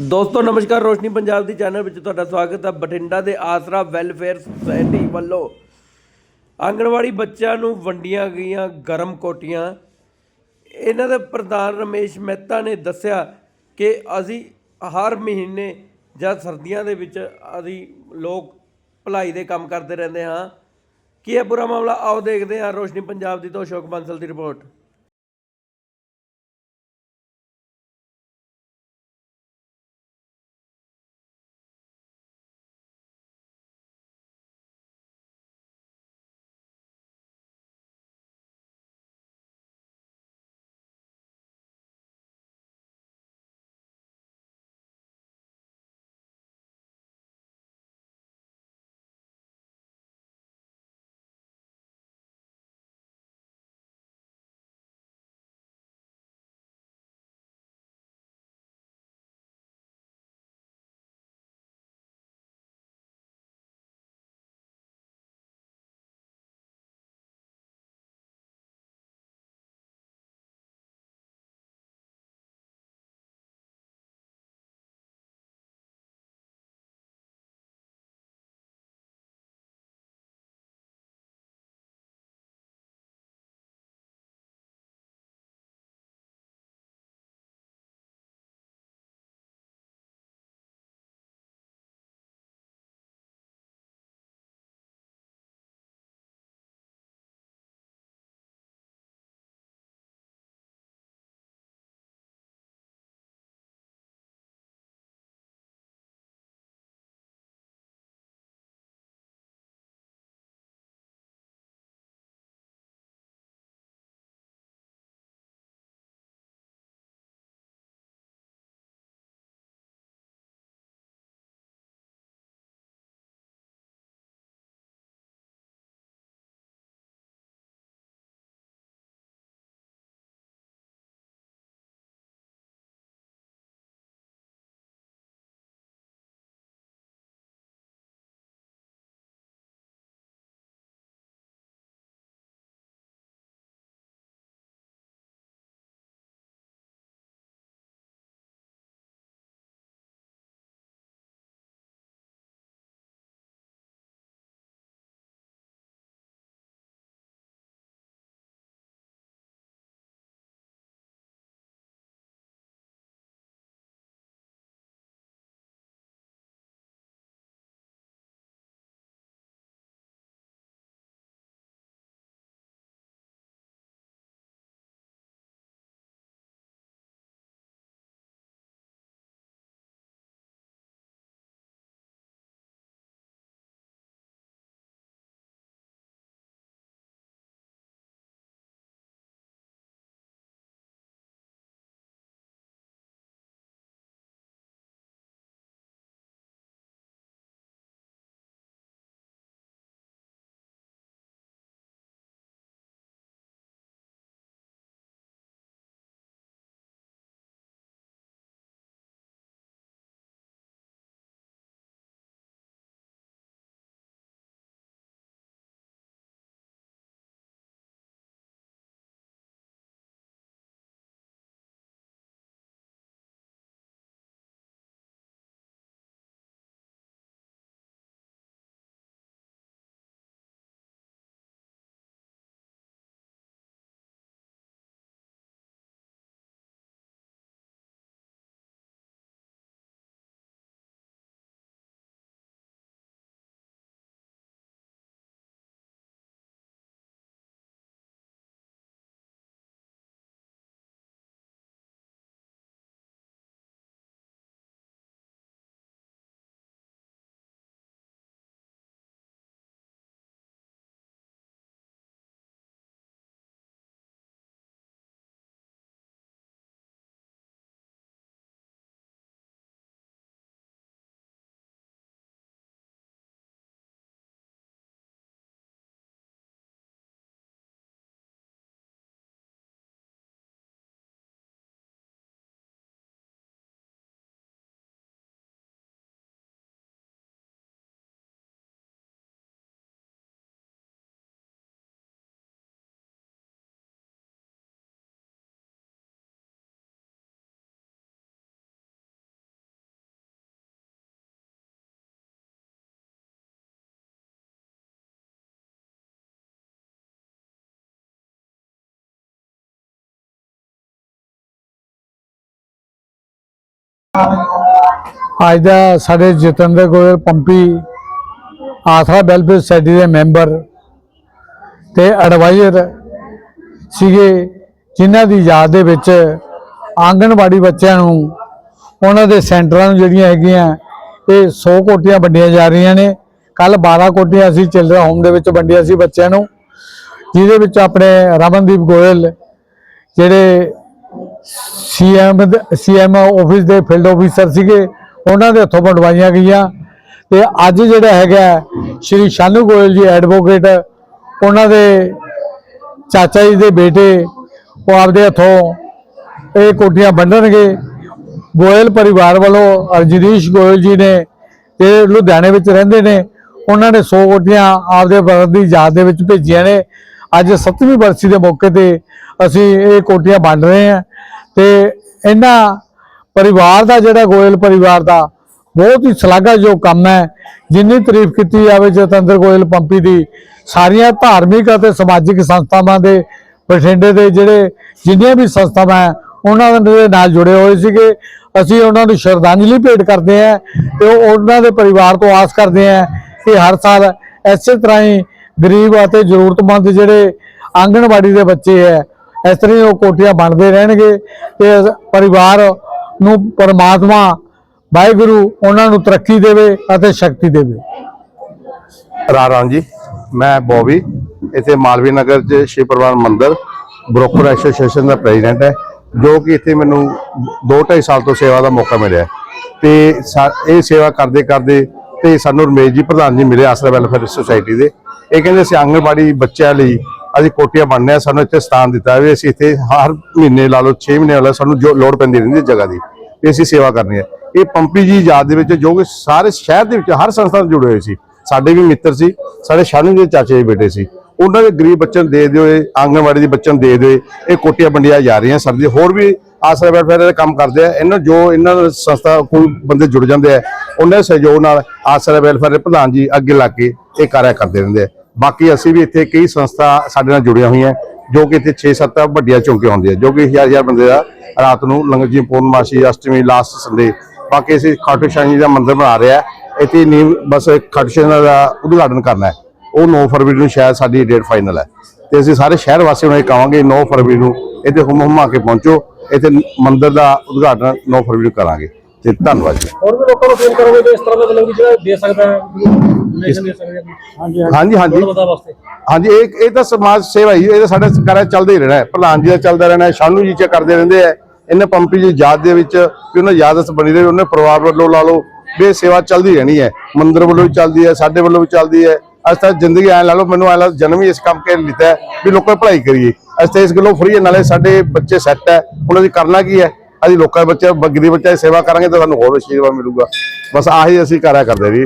ਦੋਸਤੋ, ਨਮਸਕਾਰ, ਰੋਸ਼ਨੀ ਪੰਜਾਬ ਦੀ ਚੈਨਲ ਵਿੱਚ ਤੁਹਾਡਾ ਸਵਾਗਤ ਹੈ ਬਠਿੰਡਾ ਦੇ ਆਸਰਾ ਵੈਲਫੇਅਰ ਸੁਸਾਇਟੀ ਵੱਲੋਂ। ਆਂਗਣਵਾੜੀ ਬੱਚਿਆਂ ਨੂੰ ਵੰਡੀਆਂ ਗਈਆਂ ਗਰਮ ਕੋਟੀਆਂ। ਇਹਨਾਂ ਦੇ ਪ੍ਰਧਾਨ ਰਮੇਸ਼ ਮਹਿਤਾ ਨੇ ਦੱਸਿਆ ਕਿ ਅਸੀਂ ਹਰ ਮਹੀਨੇ ਜਾਂ ਸਰਦੀਆਂ ਦੇ ਵਿੱਚ ਅਸੀਂ ਲੋਕ ਭਲਾਈ ਦੇ ਕੰਮ ਕਰਦੇ ਰਹਿੰਦੇ ਹਾਂ। ਕੀ ਹੈ ਪੂਰਾ ਮਾਮਲਾ? ਆਓ ਦੇਖਦੇ ਹਾਂ ਰੋਸ਼ਨੀ ਪੰਜਾਬ ਦੀ ਤੋਂ ਅਸ਼ੋਕ ਬਾਂਸਲ ਦੀ ਰਿਪੋਰਟ। ਅੱਜ ਦਾ ਸਾਡੇ ਜਤਿੰਦਰ ਗੋਇਲ ਪੰਪੀ, ਆਸਰਾ ਵੈਲਫੇਅਰ ਸੋਸਾਇਟੀ ਦੇ ਮੈਂਬਰ ਤੇ ਐਡਵਾਈਜ਼ਰ ਸੀਗੇ, ਜਿਨ੍ਹਾਂ ਦੀ ਯਾਦ ਦੇ ਵਿੱਚ ਆਂਗਣਵਾੜੀ ਬੱਚਿਆਂ ਨੂੰ, ਉਹਨਾਂ ਦੇ ਸੈਂਟਰਾਂ ਨੂੰ ਜਿਹੜੀਆਂ ਹੈਗੀਆਂ, ਇਹ 100 ਕੋਟੀਆਂ ਵੰਡੀਆਂ ਜਾ ਰਹੀਆਂ ਨੇ। ਕੱਲ 12 ਕੋਟੀਆਂ ਅਸੀਂ ਚਿਲਡਰਨ ਹੋਮ ਦੇ ਵਿੱਚ ਵੰਡੀਆਂ ਸੀ ਬੱਚਿਆਂ ਨੂੰ, ਜਿਹਦੇ ਵਿੱਚ ਆਪਣੇ ਰਮਨਦੀਪ ਗੋਇਲ, ਜਿਹੜੇ ਸੀਐਮ ਸੀਐਮ ਆਫਿਸ ਦੇ ਫੀਲਡ ਆਫੀਸਰ ਸੀਗੇ, ਉਹਨਾਂ ਦੇ ਹੱਥੋਂ ਵੰਡਵਾਈਆਂ ਗਈਆਂ। ਤੇ ਅੱਜ ਜਿਹੜਾ ਹੈਗਾ, ਸ਼੍ਰੀ ਸ਼ਾਨੂ ਗੋਇਲ ਜੀ ਐਡਵੋਕੇਟ ਉਹਨਾਂ ਦੇ ਚਾਚਾ ਜੀ ਦੇ ਬੇਟੇ, ਉਹ ਆਪਦੇ ਹੱਥੋਂ ਇਹ ਕੋਟੀਆਂ ਵੰਡਣਗੇ। ਗੋਇਲ ਪਰਿਵਾਰ ਵੱਲੋਂ ਅਰਜਦੀਸ਼ ਗੋਇਲ ਜੀ ਨੇ, ਇਹ ਲੁਧਿਆਣੇ ਵਿੱਚ ਰਹਿੰਦੇ ਨੇ, ਉਹਨਾਂ ਨੇ 100 ਕੋਟੀਆਂ ਆਪਦੇ ਬਰਦ ਦੀ ਯਾਦ ਦੇ ਵਿੱਚ ਭੇਜੀਆਂ ਨੇ। ਅੱਜ 7ਵੀਂ ਬਰਸੀ ਦੇ ਮੌਕੇ ਤੇ ਅਸੀਂ ਇਹ ਕੋਟੀਆਂ ਵੰਡ ਰਹੇ ਹਾਂ। ਤੇ ਇਹਨਾਂ ਪਰਿਵਾਰ ਦਾ ਜਿਹੜਾ ਗੋਇਲ ਪਰਿਵਾਰ ਦਾ ਬਹੁਤ ਹੀ ਸ਼ਲਾਘਾਯੋਗ ਕੰਮ ਹੈ। ਜਿੰਨੀ ਤਾਰੀਫ ਕੀਤੀ ਜਾਵੇ ਜਤਿੰਦਰ ਗੋਇਲ ਪੰਪੀ ਦੀ, ਸਾਰੀਆਂ ਧਾਰਮਿਕ ਅਤੇ ਸਮਾਜਿਕ ਸੰਸਥਾਵਾਂ ਦੇ, ਬਠਿੰਡੇ ਦੇ ਜਿਹੜੇ ਜਿੰਨੀਆਂ ਵੀ ਸੰਸਥਾਵਾਂ ਹੈ, ਉਹਨਾਂ ਦੇ ਨਾਲ ਜੁੜੇ ਹੋਏ ਸੀਗੇ। ਅਸੀਂ ਉਹਨਾਂ ਨੂੰ ਸ਼ਰਧਾਂਜਲੀ ਭੇਟ ਕਰਦੇ ਹਾਂ ਤੇ ਉਹਨਾਂ ਦੇ ਪਰਿਵਾਰ ਤੋਂ ਆਸ ਕਰਦੇ ਹਾਂ ਕਿ ਹਰ ਸਾਲ ਇਸੇ ਤਰ੍ਹਾਂ ਹੀ ਗਰੀਬ ਅਤੇ ਜ਼ਰੂਰਤਮੰਦ ਜਿਹੜੇ ਆਂਗਣਵਾੜੀ ਦੇ ਬੱਚੇ ਹੈ ਇਸ ਤਰ੍ਹਾਂ ਉਹ ਕੋਠੀਆਂ ਬਣਦੇ ਰਹਿਣਗੇ ਤੇ ਪਰਿਵਾਰ ਨੂੰ ਪਰਮਾਤਮਾ ਵਾਹਿਗੁਰੂ ਉਹਨਾਂ ਨੂੰ ਤਰੱਕੀ ਦੇਵੇ ਅਤੇ ਸ਼ਕਤੀ ਦੇਵੇ। ਰਾਮ ਜੀ, ਮੈਂ ਬੋਬੀ, ਇੱਥੇ ਮਾਲਵੀ ਨਗਰ 'ਚ ਸ਼ਿਵ ਪ੍ਰਵਾਨ ਮੰਦਿਰ ਬ੍ਰੋਕਰ ਐਸੋਸੀਏਸ਼ਨ ਦਾ ਪ੍ਰੈਜ਼ੀਡੈਂਟ ਹੈ, ਜੋ ਕਿ ਇੱਥੇ ਮੈਨੂੰ 2.5 ਸਾਲ ਤੋਂ ਸੇਵਾ ਦਾ ਮੌਕਾ ਮਿਲਿਆ ਤੇ ਇਹ ਸੇਵਾ ਕਰਦੇ ਕਰਦੇ ਤੇ ਸਾਨੂੰ ਰਮੇਸ਼ ਜੀ ਪ੍ਰਧਾਨ ਜੀ ਮਿਲੇ ਆਸਰਾ ਵੈਲਫੇਅਰ ਸੁਸਾਇਟੀ ਦੇ। ਇਹ ਕਹਿੰਦੇ ਸੀ ਆਂਗਣਵਾੜੀ ਬੱਚਿਆਂ ਲਈ ਅਸੀਂ ਕੋਟੀਆਂ ਬਣਨੇ ਆ, ਸਾਨੂੰ ਇੱਥੇ ਸਥਾਨ ਦਿੱਤਾ ਵੀ ਅਸੀਂ ਇੱਥੇ ਹਰ ਮਹੀਨੇ ਲਾ ਲਓ 6 ਮਹੀਨੇ ਵਾਲਾ ਸਾਨੂੰ ਜੋ ਲੋੜ ਪੈਂਦੀ ਰਹਿੰਦੀ ਹੈ ਜਗ੍ਹਾ ਦੀ, ਵੀ ਅਸੀਂ ਸੇਵਾ ਕਰਨੀ ਹੈ। ਇਹ ਪੰਪੀ ਜੀ ਯਾਦ ਦੇ ਵਿੱਚ ਜੋ ਕਿ ਸਾਰੇ ਸ਼ਹਿਰ ਦੇ ਵਿੱਚ ਹਰ ਸੰਸਥਾ ਨਾਲ ਜੁੜੇ ਹੋਏ ਸੀ। ਸਾਡੇ ਵੀ ਮਿੱਤਰ ਸੀ, ਸਾਡੇ ਸ਼ਾਨੂ ਦੇ ਚਾਚੇ ਦੇ ਬੇਟੇ ਸੀ। ਉਹਨਾਂ ਦੇ ਗਰੀਬ ਬੱਚਿਆਂ ਨੂੰ ਦੇ ਦਿਓ ਆਂਗਣਵਾੜੀ ਦੇ ਬੱਚਿਆਂ ਨੂੰ ਦੇ ਦਿਓ, ਇਹ ਕੋਟੀਆਂ ਵੰਡੀਆਂ ਜਾ ਰਹੀਆਂ ਸਰਦੀ ਹੋਰ ਵੀ ਆਸਰਾ ਵੈਲਫੇਅਰ ਦੇ ਕੰਮ ਕਰਦੇ ਆ। ਇਹਨਾਂ ਜੋ ਇਹਨਾਂ ਸੰਸਥਾ ਕੋਈ ਬੰਦੇ ਜੁੜ ਜਾਂਦੇ ਆ, ਉਹਨਾਂ ਦੇ ਸਹਿਯੋਗ ਨਾਲ ਆਸਰਾ ਵੈਲਫੇਅਰ ਦੇ ਪ੍ਰਧਾਨ ਜੀ ਅੱਗੇ ਲੱਗ ਕੇ ਇਹ ਕਾਰਿਆ ਕਰਦੇ ਰਹਿੰਦੇ ਆ। ਬਾਕੀ ਅਸੀਂ ਵੀ ਇੱਥੇ ਕਈ ਸੰਸਥਾ ਸਾਡੇ ਨਾਲ ਜੁੜੀਆਂ ਹੋਈਆਂ, ਜੋ ਕਿ ਇੱਥੇ 6-7 ਵੱਡੀਆਂ ਚੌਂਕੀਆਂ ਹੁੰਦੀਆਂ, ਜੋ ਕਿ ਹਜ਼ਾਰ ਹਜ਼ਾਰ ਬੰਦੇ ਦਾ ਰਾਤ ਨੂੰ ਲੰਗਰ ਜੀ, ਪੂਰਨਮਾਸ਼ੀ, ਅਸ਼ਟਮੀ, ਲਾਸਟ ਸੰਡੇ, ਬਾਕੀ ਅਸੀਂ ਖਾਟੂ ਸ਼ਾਹ ਜੀ ਦਾ ਮੰਦਿਰ ਬਣਾ ਰਿਹਾ, ਇੱਥੇ ਨੀਂਹ ਬਸ ਖਾਟੂ ਸ਼ਾਹ ਦਾ ਉਦਘਾਟਨ ਕਰਨਾ ਹੈ। ਉਹ 9 ਫਰਵਰੀ ਨੂੰ ਸ਼ਾਇਦ ਸਾਡੀ ਡੇਟ ਫਾਈਨਲ ਹੈ। ਤੇ ਅਸੀਂ ਸਾਰੇ ਸ਼ਹਿਰ ਵਾਸੀਆਂ ਨੂੰ ਇਹ ਕਹਾਂਗੇ 9 ਫਰਵਰੀ ਨੂੰ ਇੱਥੇ ਹੁਮ ਹੁਮਾ ਕੇ ਪਹੁੰਚੋ, ਇੱਥੇ ਮੰਦਿਰ ਦਾ ਉਦਘਾਟਨ 9 ਫਰਵਰੀ ਨੂੰ ਕਰਾਂਗੇ। ਤੇ ਧੰਨਵਾਦ ਜੀ। ਹੋਰ ਵੀ ਲੋਕਾਂ ਨੂੰ ਫੋਨ ਕਰੋਗੇ ਤੇ ਇਸ ਤਰ੍ਹਾਂ ਦਾ ਮਤਲਬ ਕਿ ਜਿਹੜਾ ਦੇ ਸਕਦਾ ਹੈ ਦੇ ਸਕਦਾ ਹਾਂਜੀ ਹਾਂਜੀ। ਹਾਂਜੀ ਬਹੁਤ ਵਧਾ ਵਾਸਤੇ। ਹਾਂਜੀ ਇਹ ਇਹ ਤਾਂ ਸਮਾਜ ਸੇਵਾ ਹੀ ਇਹ ਤਾਂ ਸਾਡਾ ਚੱਲਦਾ ਹੀ ਰਹਿਣਾ ਹੈ। ਪ੍ਰਧਾਨ ਜੀ ਦਾ ਚੱਲਦਾ ਰਹਿਣਾ ਹੈ ਸ਼ਾਨੂ ਜੀ ਚ ਕਰਦੇ ਰਹਿੰਦੇ ਆ। ਇਹਨੇ ਪੰਪੀ ਜੀ ਯਾਦ ਦੇ ਵਿੱਚ ਵੀ ਉਹਨਾਂ ਯਾਦਤ ਬਣੀ ਰਹੇ ਉਹਨੇ ਪਰਿਵਾਰ ਵੱਲੋਂ ਲਾ ਲਓ ਵੀ ਇਹ ਸੇਵਾ ਚੱਲਦੀ ਰਹਿਣੀ ਹੈ। ਮੰਦਿਰ ਵੱਲੋਂ ਵੀ ਚੱਲਦੀ ਹੈ ਸਾਡੇ ਵੱਲੋਂ ਵੀ ਚੱਲਦੀ ਹੈ। ਅੱਜ ਤੱਕ ਜ਼ਿੰਦਗੀ ਐ ਲਾ ਲਓ ਮੈਨੂੰ ਐ ਲਾ ਜਨਮ ਹੀ ਇਸ ਕੰਮ ਕੇ ਲਿੱਤਾ ਵੀ ਲੋਕਾਂ ਦੀ ਭਲਾਈ ਕਰੀਏ। ਅਸੀਂ ਤਾਂ ਇਸ ਗੱਲੋਂ ਫਰੀ ਨਾਲੇ ਸਾਡੇ ਬੱਚੇ ਸੈੱਟ ਹੈ ਉਹਨਾਂ ਦੀ ਕਰਨਾ ਕੀ ਹੈ? ਅਸੀਂ ਲੋਕਾਂ ਦੇ ਬੱਚੇ ਗਰੀਬ ਬੱਚਿਆਂ ਦੀ ਸੇਵਾ ਕਰਾਂਗੇ ਤਾਂ ਸਾਨੂੰ ਹੋਰ ਆਸ਼ੀਰਵਾਦ ਮਿਲੂਗਾ। ਬਸ ਆਹੀ ਅਸੀਂ ਕਰਿਆ ਕਰਦੇ ਜੀ